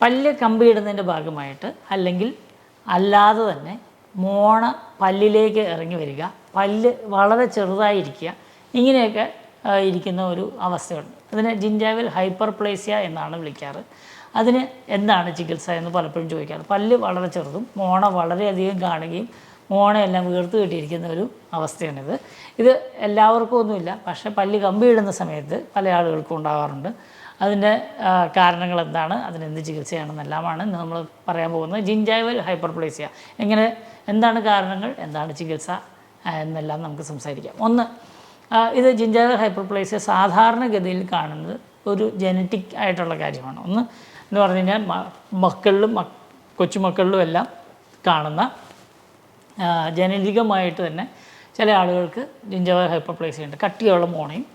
പല്ല് കമ്പിയിടുന്നതിന്റെ ഭാഗമായിട്ട് അല്ലെങ്കിൽ അല്ലാതെ തന്നെ മോണ പല്ലിലേക്ക് ഇറങ്ങി വരിക പല്ല് വളരെ ചെറുതായിരിക്കുക ഇങ്ങനെയൊക്കെ ഇരിക്കുന്ന ഒരു അവസ്ഥയുണ്ട്. അതിനെ ഹൈപ്പർ പ്ലേസിയ എന്നാണ് വിളിക്കാറ്. അതിന് എന്താണ് ചികിത്സ എന്ന് പലപ്പോഴും ചോദിക്കാറ്. പല്ല് വളരെ ചെറുതും മോണ വളരെയധികം കാണുകയും മോണയെല്ലാം വീർത്ത് കെട്ടിയിരിക്കുന്ന ഒരു അവസ്ഥയാണിത്. ഇത് എല്ലാവർക്കും ഒന്നുമില്ല പക്ഷേ പല്ല് കമ്പിയിടുന്ന സമയത്ത് പല ആളുകൾക്കും ഉണ്ടാകാറുണ്ട് അതിന്റെ കാരണങ്ങൾ എന്താണ്? അതിനെന്ത് ചികിത്സയാണെന്നെല്ലാമാണ് ഇന്ന് നമ്മൾ പറയാൻ പോകുന്നത്. Gingival hyperplasia. എങ്ങനെ എന്താണ് കാരണങ്ങൾ എന്താണ് ചികിത്സ എന്നെല്ലാം നമുക്ക് സംസാരിക്കാം. ഒന്ന് ഇത് ജിഞ്ചാവൽ ഹൈപ്പർപ്ലേസിയ സാധാരണഗതിയിൽ കാണുന്നത് ഒരു ജനറ്റിക് ആയിട്ടുള്ള കാര്യമാണ്. ഒന്ന് എന്ന് പറഞ്ഞു കഴിഞ്ഞാൽ മക്കളിലും മക് കൊച്ചുമക്കളിലും എല്ലാം കാണുന്ന ജനനികമായിട്ട് തന്നെ ചില ആളുകൾക്ക് ജിഞ്ചവൽ ഹൈപ്പർപ്ലേസിയ ഉണ്ട്. കട്ടിയുള്ള മോണയും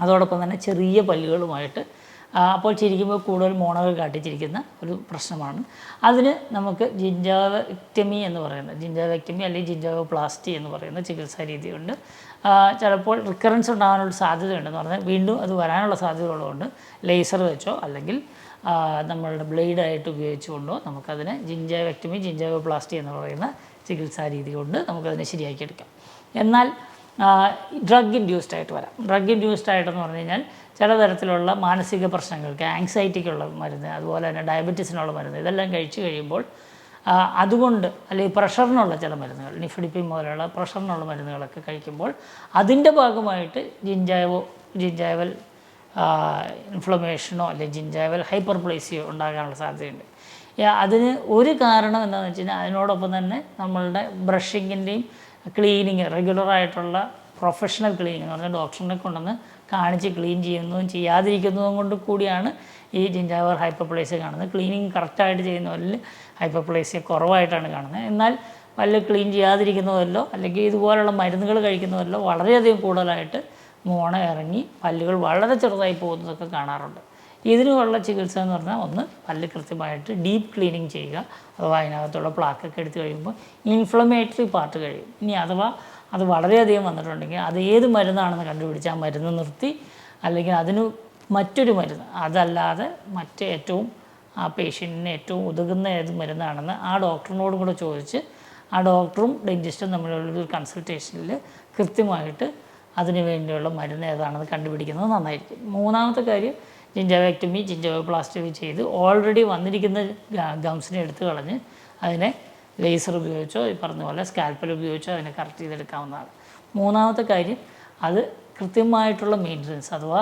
അതോടൊപ്പം തന്നെ ചെറിയ പല്ലുകളുമായിട്ട് അപ്പോൾ ചിരിക്കുമ്പോൾ കൂടുതൽ മോണകൾ കാട്ടിച്ചിരിക്കുന്ന ഒരു പ്രശ്നമാണ്. അതിന് നമുക്ക് ജിഞ്ചാവക്ടമി എന്ന് പറയുന്നത് ജിഞ്ചാവക്ടമി അല്ലെങ്കിൽ ജിഞ്ചാവപ്ലാസ്റ്റി എന്ന് പറയുന്ന ചികിത്സാ രീതിയുണ്ട്. ചിലപ്പോൾ റിക്കറൻസ് ഉണ്ടാകാനുള്ള സാധ്യതയുണ്ടെന്ന് പറഞ്ഞാൽ വീണ്ടും അത് വരാനുള്ള സാധ്യതകളുണ്ട് ലേസർ വെച്ചോ അല്ലെങ്കിൽ നമ്മളുടെ ബ്ലേഡായിട്ട് ഉപയോഗിച്ചുകൊണ്ടോ നമുക്കതിനെ ജിഞ്ചാവക്ടമി ജിഞ്ചാവപ്ലാസ്റ്റി എന്ന് പറയുന്ന ചികിത്സാ രീതി കൊണ്ട് നമുക്കതിനെ ശരിയാക്കിയെടുക്കാം. എന്നാൽ ഡ്രഗ് ഇൻഡ്യൂസ്ഡ് ആയിട്ട് വരാം. ഡ്രഗ് ഇൻഡ്യൂസ്ഡ് ആയിട്ടെന്ന് പറഞ്ഞു കഴിഞ്ഞാൽ ചില തരത്തിലുള്ള മാനസിക പ്രശ്നങ്ങൾക്ക് ആങ്സൈറ്റിക്കുള്ള മരുന്ന് അതുപോലെ തന്നെ ഡയബറ്റീസിനുള്ള മരുന്ന് ഇതെല്ലാം കഴിച്ചു കഴിയുമ്പോൾ അതുകൊണ്ട് അല്ലെങ്കിൽ പ്രഷറിനുള്ള ചില മരുന്നുകൾ നിഫിഡിപ്പിൻ പോലെയുള്ള പ്രഷറിനുള്ള മരുന്നുകളൊക്കെ കഴിക്കുമ്പോൾ അതിന്റെ ഭാഗമായിട്ട് ജിഞ്ചായവോ ജിഞ്ചായവൽ ഇൻഫ്ലമേഷനോ അല്ലെങ്കിൽ ജിഞ്ചാവൽ ഹൈപ്പർപ്ലേസിയോ ഉണ്ടാകാനുള്ള സാധ്യതയുണ്ട്. അതിന് ഒരു കാരണം എന്താണെന്ന് വെച്ച് കഴിഞ്ഞാൽ അതിനോടൊപ്പം തന്നെ നമ്മളുടെ ബ്രഷിങ്ങിന്റെയും ക്ലീനിങ് റെഗുലറായിട്ടുള്ള പ്രൊഫഷണൽ ക്ലീനിങ് എന്ന് പറഞ്ഞാൽ ഡോക്ടറിനെ കൊണ്ടുവന്ന് കാണിച്ച് ക്ലീൻ ചെയ്യുന്നതും ചെയ്യാതിരിക്കുന്നതും കൊണ്ട് കൂടിയാണ് ഈ ജിഞ്ചാവർ ഹൈപ്പർപ്ലേസിയ കാണുന്നത്. ക്ലീനിങ് കറക്റ്റായിട്ട് ചെയ്യുന്നവരിൽ ഹൈപ്പർപ്ലേസിയ കുറവായിട്ടാണ് കാണുന്നത്. എന്നാൽ പല്ല് ക്ലീൻ ചെയ്യാതിരിക്കുന്നതല്ലോ അല്ലെങ്കിൽ ഇതുപോലുള്ള മരുന്നുകൾ കഴിക്കുന്നതല്ലോ വളരെയധികം കൂടുതലായിട്ട് മോണ ഇറങ്ങി പല്ലുകൾ വളരെ ചെറുതായി പോകുന്നതൊക്കെ കാണാറുണ്ട്. ഇതിനുള്ള ചികിത്സ എന്ന് പറഞ്ഞാൽ ഒന്ന് പല്ല് കൃത്യമായിട്ട് ഡീപ്പ് ക്ലീനിങ് ചെയ്യുക. അഥവാ അതിനകത്തുള്ള പ്ലാക്കൊക്കെ എടുത്തു കഴിയുമ്പോൾ ഇൻഫ്ലമേറ്ററി പാർട്ട് കഴിയും. ഇനി അഥവാ അത് വളരെയധികം വന്നിട്ടുണ്ടെങ്കിൽ അത് ഏത് മരുന്നാണെന്ന് കണ്ടുപിടിച്ച് ആ മരുന്ന് നിർത്തി അല്ലെങ്കിൽ അതിന് മറ്റൊരു മരുന്ന്. അതല്ലാതെ മറ്റ് ഏറ്റവും ആ പേഷ്യന്റിന് ഏറ്റവും ഉതകുന്ന ഏത് മരുന്നാണെന്ന് ആ ഡോക്ടറിനോടും കൂടെ ചോദിച്ച് ആ ഡോക്ടറും ഡെന്റിസ്റ്റും തമ്മിലുള്ള കൺസൾട്ടേഷനിൽ കൃത്യമായിട്ട് അതിന് വേണ്ടിയുള്ള മരുന്ന് ഏതാണെന്ന് കണ്ടുപിടിക്കുന്നത് നന്നായിരിക്കും. മൂന്നാമത്തെ കാര്യം ജിഞ്ചവക്ടമി ജിഞ്ചവപ്ലാസ്റ്റമി ചെയ്ത് ഓൾറെഡി വന്നിരിക്കുന്ന ഗംസിനെ എടുത്തു കളഞ്ഞ് അതിനെ ലേസർ ഉപയോഗിച്ചോ ഈ പറഞ്ഞ പോലെ സ്കാൽപ്പൽ ഉപയോഗിച്ചോ അതിനെ കറക്റ്റ് ചെയ്തെടുക്കാവുന്നതാണ്. മൂന്നാമത്തെ കാര്യം അത് കൃത്യമായിട്ടുള്ള മെയിന്റനൻസ് അഥവാ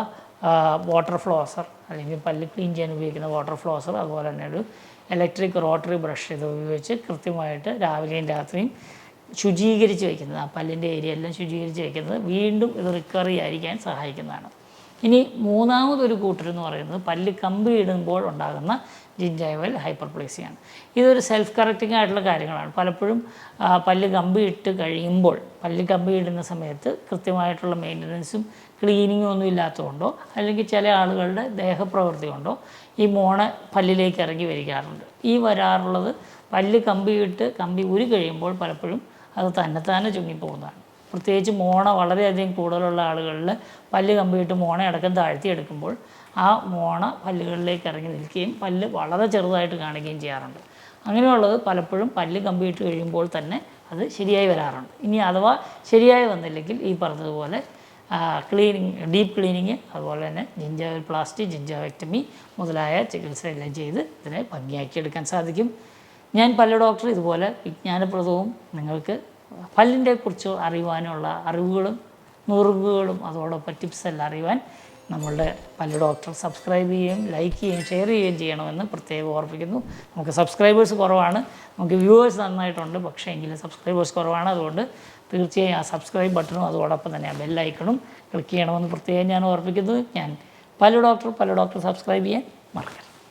വാട്ടർ ഫ്ലോസർ അല്ലെങ്കിൽ പല്ല് ക്ലീൻ ചെയ്യാൻ ഉപയോഗിക്കുന്ന വാട്ടർ ഫ്ലോസർ അതുപോലെ തന്നെ ഒരു ഇലക്ട്രിക് റോട്ടറി ബ്രഷ് ഇത് ഉപയോഗിച്ച് കൃത്യമായിട്ട് രാവിലെയും രാത്രിയും ശുചീകരിച്ച് വയ്ക്കുന്നത് ആ പല്ലിന്റെ ഏരിയ എല്ലാം ശുചീകരിച്ച് വയ്ക്കുന്നത് വീണ്ടും ഇത് റിക്കവറി ആയിരിക്കാൻ സഹായിക്കുന്നതാണ്. ഇനി മൂന്നാമതൊരു കൂട്ടരെന്ന് പറയുന്നത് പല്ല് കമ്പി ഇടുമ്പോൾ ഉണ്ടാകുന്ന ജിഞ്ചൈവൽ ഹൈപ്പർപ്ലേസിയാണ്. ഇതൊരു സെൽഫ് കറക്റ്റിംഗ് ആയിട്ടുള്ള കാര്യങ്ങളാണ്. പലപ്പോഴും പല്ല് കമ്പി ഇട്ട് കഴിയുമ്പോൾ പല്ല് കമ്പി ഇടുന്ന സമയത്ത് കൃത്യമായിട്ടുള്ള മെയിന്റനൻസും ക്ലീനിങ്ങും ഒന്നും ഇല്ലാത്തതുകൊണ്ടോ അല്ലെങ്കിൽ ചില ആളുകളുടെ ദേഹപ്രവൃത്തി കൊണ്ടോ ഈ മോണ പല്ലിലേക്ക് ഇറങ്ങി വരികാറുണ്ട്. ഈ വരാറുള്ളത് പല്ല് കമ്പിയിട്ട് കമ്പി ഉരി കഴിയുമ്പോൾ പലപ്പോഴും അത് തന്നെത്താനെ ചുങ്ങിപ്പോകുന്നതാണ്. പ്രത്യേകിച്ച് മോണ വളരെയധികം കൂടുതലുള്ള ആളുകളിൽ പല്ല് കമ്പിയിട്ട് മോണ അടക്കം താഴ്ത്തിയെടുക്കുമ്പോൾ ആ മോണ പല്ലുകളിലേക്ക് ഇറങ്ങി നിൽക്കുകയും പല്ല് വളരെ ചെറുതായിട്ട് കാണുകയും ചെയ്യാറുണ്ട്. അങ്ങനെയുള്ളത് പലപ്പോഴും പല്ല് കമ്പിയിട്ട് കഴിയുമ്പോൾ തന്നെ അത് ശരിയായി വരാറുണ്ട്. ഇനി അഥവാ ശരിയായി വന്നില്ലെങ്കിൽ ഈ പറഞ്ഞതുപോലെ ക്ലീനിങ് ഡീപ്പ് ക്ലീനിങ് അതുപോലെ തന്നെ ജിഞ്ചാവൽ പ്ലാസ്റ്റി ജിഞ്ചാവെക്ടമി മുതലായ ചികിത്സയെല്ലാം ചെയ്ത് ഇതിനെ ഭംഗിയാക്കിയെടുക്കാൻ സാധിക്കും. ഞാൻ പല്ല് ഡോക്ടർ ഇതുപോലെ വിജ്ഞാനപ്രദവും നിങ്ങൾക്ക് പല്ലിന്റെ കുറിച്ച് അറിയുവാനുള്ള അറിവുകളും നുറുങ്ങുകളും അതോടൊപ്പം ടിപ്സ് എല്ലാം അറിയുവാൻ നമ്മളുടെ പല്ല് ഡോക്ടർ സബ്സ്ക്രൈബ് ചെയ്യുകയും ലൈക്ക് ചെയ്യുകയും ഷെയർ ചെയ്യുകയും ചെയ്യണമെന്ന് പ്രത്യേകം ഓർപ്പിക്കുന്നു. നമുക്ക് സബ്സ്ക്രൈബേഴ്സ് കുറവാണ്. നമുക്ക് വ്യൂവേഴ്സ് നന്നായിട്ടുണ്ട്. പക്ഷേ എങ്കിലും സബ്സ്ക്രൈബേഴ്സ് കുറവാണ്. അതുകൊണ്ട് തീർച്ചയായും ആ സബ്സ്ക്രൈബ് ബട്ടണും അതോടൊപ്പം തന്നെ ആ ബെല്ലൈക്കണും ക്ലിക്ക് ചെയ്യണമെന്ന് പ്രത്യേകം ഞാൻ ഓർപ്പിക്കുന്നു. ഞാൻ പല്ല് ഡോക്ടർ പല്ല് ഡോക്ടർ സബ്സ്ക്രൈബ് ചെയ്യാൻ മറക്കരുത്.